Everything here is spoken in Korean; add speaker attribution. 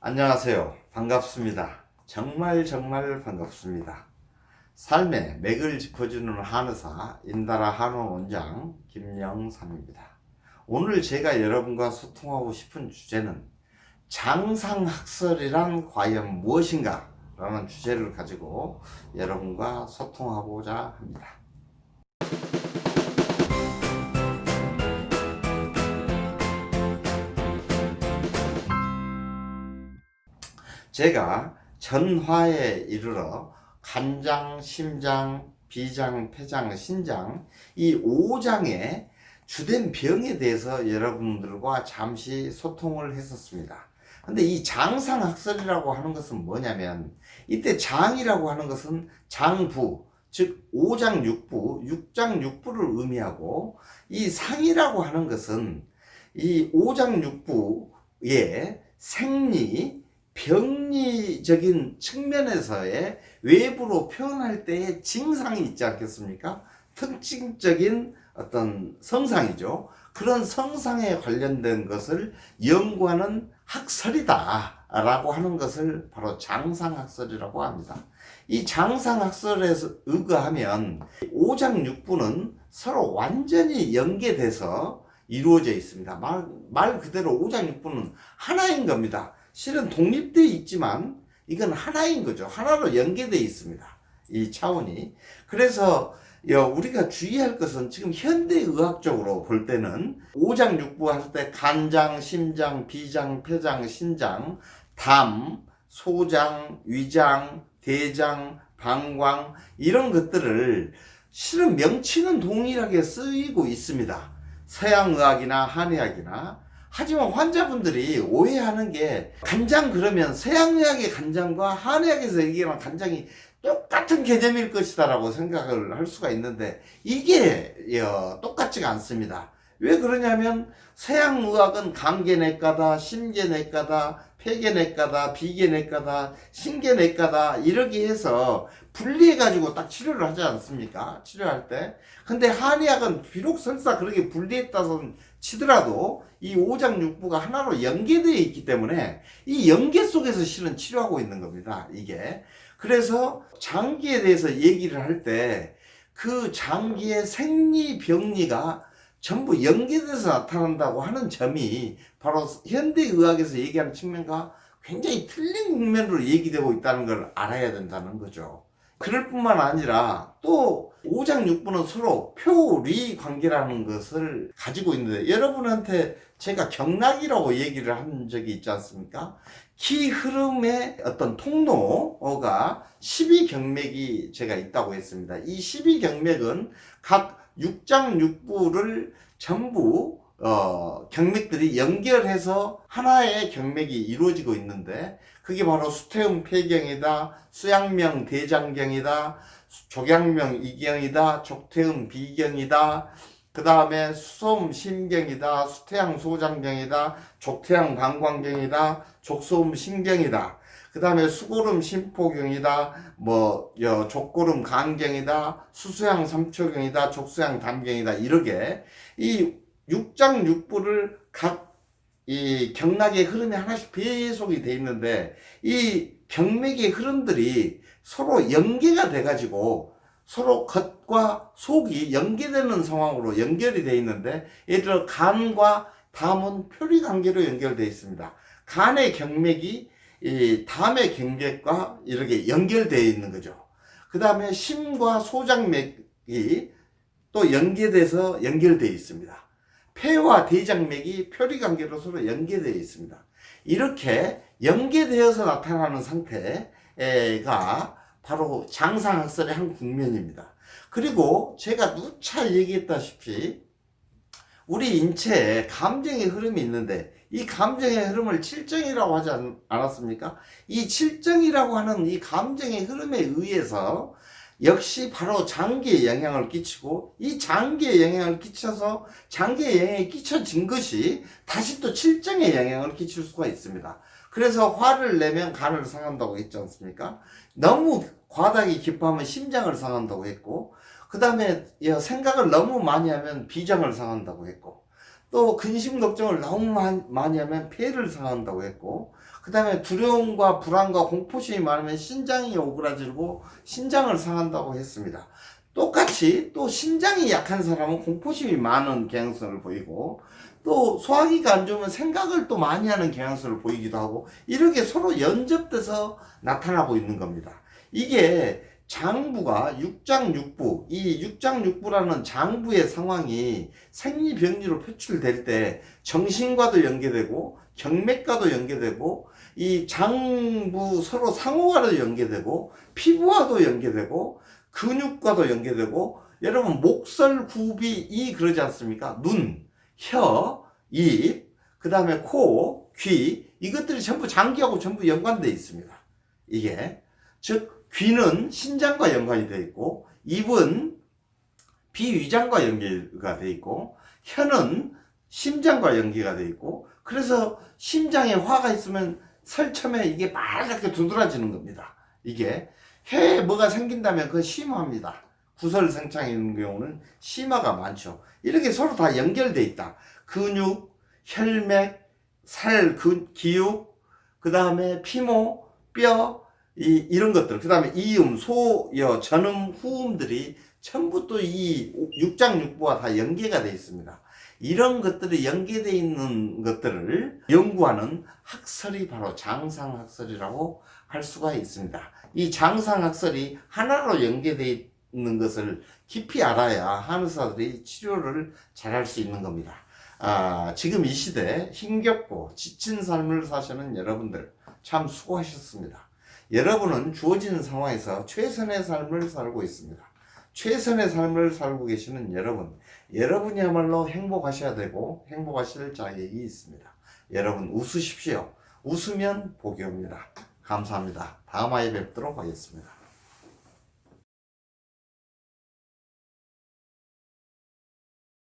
Speaker 1: 안녕하세요. 반갑습니다. 정말 정말 반갑습니다. 삶의 맥을 짚어주는 한의사 인다라 한원 원장 김영삼입니다. 오늘 제가 여러분과 소통하고 싶은 주제는 장상학설이란 과연 무엇인가? 라는 주제를 가지고 여러분과 소통하고자 합니다. 제가 전화에 이르러 간장, 심장, 비장, 폐장, 신장 이 5장의 주된 병에 대해서 여러분들과 잠시 소통을 했었습니다. 근데 이 장상학설이라고 하는 것은 뭐냐면 이때 장이라고 하는 것은 장부 즉 5장 6부, 6장 6부를 의미하고 이 상이라고 하는 것은 이 5장 6부의 생리, 병리적인 측면에서의 외부로 표현할 때의 증상이 있지 않겠습니까? 특징적인 어떤 성상이죠. 그런 성상에 관련된 것을 연구하는 학설이다. 라고 하는 것을 바로 장상학설이라고 합니다. 이 장상학설에서 의거하면 5장 6부는 서로 완전히 연계돼서 이루어져 있습니다. 말, 말 그대로 5장 6부는 하나인 겁니다. 실은 독립되어 있지만 이건 하나인 거죠. 하나로 연계되어 있습니다. 이 차원이. 그래서 우리가 주의할 것은 지금 현대의학적으로 볼 때는 5장 6부 할 때 간장, 심장, 비장, 폐장, 신장, 담, 소장, 위장, 대장, 방광 이런 것들을 실은 명치는 동일하게 쓰이고 있습니다. 서양의학이나 한의학이나 하지만 환자분들이 오해하는 게 간장 그러면 서양의학의 간장과 한의학에서 얘기하는 간장이 똑같은 개념일 것이다라고 생각을 할 수가 있는데 이게 어, 똑같지가 않습니다. 왜 그러냐면 서양 의학은 간계내과다, 심계내과다, 폐계내과다, 비계내과다, 신계내과다 이렇게 해서 분리해가지고 딱 치료를 하지 않습니까? 치료할 때. 근데 한의학은 비록 설사 그렇게 분리했다선 치더라도 이 5장 6부가 하나로 연계되어 있기 때문에 이 연계 속에서 실은 치료하고 있는 겁니다. 이게. 그래서 장기에 대해서 얘기를 할 때 그 장기의 생리 병리가 전부 연계돼서 나타난다고 하는 점이 바로 현대의학에서 얘기하는 측면과 굉장히 틀린 국면으로 얘기되고 있다는 걸 알아야 된다는 거죠. 그럴 뿐만 아니라 또 5장 6부는 서로 표리 관계라는 것을 가지고 있는데 여러분한테 제가 경락이라고 얘기를 한 적이 있지 않습니까? 키 흐름의 어떤 통로가 12경맥이 제가 있다고 했습니다. 이 12경맥은 각 6장 6부를 전부 어, 경맥들이 연결해서 하나의 경맥이 이루어지고 있는데 그게 바로 수태음 폐경이다, 수양명 대장경이다, 족양명 이경이다, 족태음 비경이다, 그 다음에 수소음 심경이다, 수태양 소장경이다, 족태양 방광경이다, 족소음 신경이다. 그 다음에 수고름 심포경이다, 뭐, 여, 족고름 간경이다, 수수양 삼초경이다, 족수양 담경이다, 이렇게 이 6장 6부를 각 이 경락의 흐름이 하나씩 배속이 돼 있는데 이 경맥의 흐름들이 서로 연계가 돼 가지고 서로 겉과 속이 연계되는 상황으로 연결이 돼 있는데 예를 들어 간과 담은 표리 관계로 연결되어 있습니다. 간의 경맥이 이 담의 경맥과 이렇게 연결되어 있는 거죠. 그 다음에 심과 소장맥이 또 연계돼서 연결되어 있습니다. 폐와 대장맥이 표리 관계로 서로 연계되어 있습니다. 이렇게 연계되어서 나타나는 상태가 바로 장상학설의 한 국면입니다. 그리고 제가 누차 얘기했다시피 우리 인체에 감정의 흐름이 있는데 이 감정의 흐름을 칠정이라고 하지 않았습니까? 이 칠정이라고 하는 이 감정의 흐름에 의해서 역시 바로 장기에 영향을 끼치고 이 장기에 영향을 끼쳐서 장기에 영향이 끼쳐진 것이 다시 또 칠정에 영향을 끼칠 수가 있습니다. 그래서 화를 내면 간을 상한다고 했지 않습니까? 너무 과다하게 기뻐하면 심장을 상한다고 했고 그 다음에 생각을 너무 많이 하면 비장을 상한다고 했고 또 근심 걱정을 너무 많이, 하면 폐를 상한다고 했고 그 다음에 두려움과 불안과 공포심이 많으면 신장이 오그라들고 신장을 상한다고 했습니다. 똑같이 또 신장이 약한 사람은 공포심이 많은 경향성을 보이고 또 소화기가 안 좋으면 생각을 또 많이 하는 경향성을 보이기도 하고 이렇게 서로 연접돼서 나타나고 있는 겁니다. 이게 장부가 육장육부, 이 육장육부라는 장부의 상황이 생리병리로 표출될 때 정신과도 연계되고 경맥과도 연계되고 이 장부 서로 상호와도 연계되고 피부와도 연계되고 근육과도 연계되고 여러분 목설 굽이 이 그러지 않습니까? 눈, 혀, 입, 그 다음에 코, 귀 이것들이 전부 장기하고 전부 연관되어 있습니다. 이게 즉 귀는 신장과 연관이 되어 있고 입은 비위장과 연계가 되어 있고 혀는 심장과 연계가 되어 있고 그래서 심장에 화가 있으면 설참에 이게 빨갛게 두드러지는 겁니다. 이게 혀에 뭐가 생긴다면 그건 심화입니다. 구설생창이 있는 경우는 심화가 많죠. 이렇게 서로 다 연결돼 있다. 근육, 혈맥, 살, 근, 기육, 그 다음에 피모, 뼈, 이, 이런 것들, 그 다음에 이음, 소 여, 전음, 후음들이 전부 또 이 육장육부와 다 연계가 되어 있습니다. 이런 것들이 연계되어 있는 것들을 연구하는 학설이 바로 장상학설이라고 할 수가 있습니다. 이 장상학설이 하나로 연계되어 있는 것을 깊이 알아야 한의사들이 치료를 잘할 수 있는 겁니다. 아, 지금 이 시대 힘겹고 지친 삶을 사시는 여러분들 참 수고하셨습니다. 여러분은 주어진 상황에서 최선의 삶을 살고 있습니다. 최선의 삶을 살고 계시는 여러분, 여러분이야말로 행복하셔야 되고 행복하실 자격이 있습니다. 여러분 웃으십시오. 웃으면 복이 옵니다. 감사합니다. 다음 화에 뵙도록 하겠습니다.